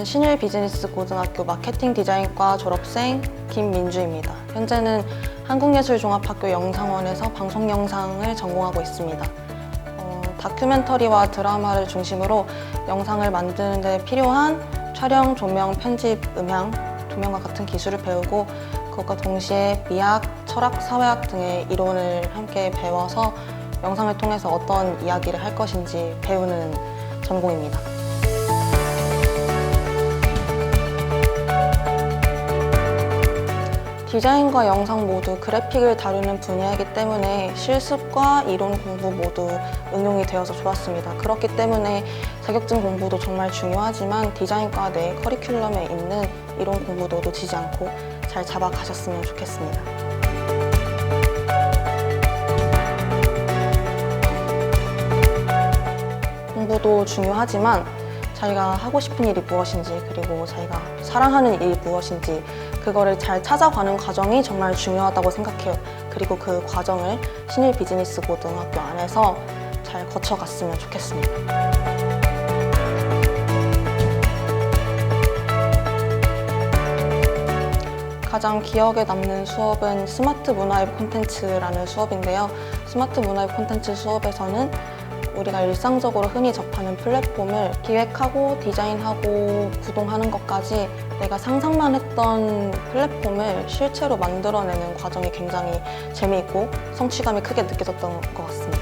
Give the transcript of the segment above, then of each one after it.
저는 신일 비즈니스 고등학교 마케팅 디자인과 졸업생 김민주입니다. 현재는 한국예술종합학교 영상원에서 방송 영상을 전공하고 있습니다. 어, 다큐멘터리와 드라마를 중심으로 영상을 만드는 데 필요한 촬영, 조명, 편집, 음향, 조명과 같은 기술을 배우고 그것과 동시에 미학, 철학, 사회학 등의 이론을 함께 배워서 영상을 통해서 어떤 이야기를 할 것인지 배우는 전공입니다. 디자인과 영상 모두 그래픽을 다루는 분야이기 때문에 실습과 이론 공부 모두 응용이 되어서 좋았습니다. 그렇기 때문에 자격증 공부도 정말 중요하지만 디자인과 내 커리큘럼에 있는 이론 공부도 놓치지 않고 잘 잡아가셨으면 좋겠습니다. 공부도 중요하지만 자기가 하고 싶은 일이 무엇인지 그리고 자기가 사랑하는 일이 무엇인지 그거를 잘 찾아가는 과정이 정말 중요하다고 생각해요. 그리고 그 과정을 신일 비즈니스 고등학교 안에서 잘 거쳐갔으면 좋겠습니다. 가장 기억에 남는 수업은 스마트 문화입 콘텐츠라는 수업인데요. 스마트 문화입 콘텐츠 수업에서는 우리가 일상적으로 흔히 접하는 플랫폼을 기획하고 디자인하고 구동하는 것까지 내가 상상만 했던 플랫폼을 실제로 만들어내는 과정이 굉장히 재미있고 성취감이 크게 느껴졌던 것 같습니다.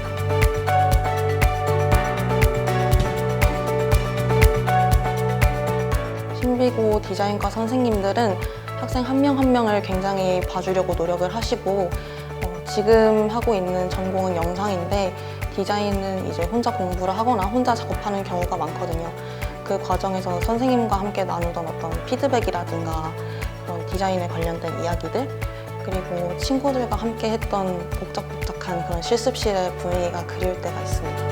신비고 디자인과 선생님들은 학생 한 명한 명을 굉장히 봐주려고 노력을 하시고 어, 지금 하고 있는 전공은 영상인데 디자인은 이제 혼자 공부를 하거나 혼자 작업하는 경우가 많거든요. 그 과정에서 선생님과 함께 나누던 어떤 피드백이라든가 그런 디자인에 관련된 이야기들 그리고 친구들과 함께 했던 복작복작한 그런 실습실의 분위기가 그리울 때가 있습니다.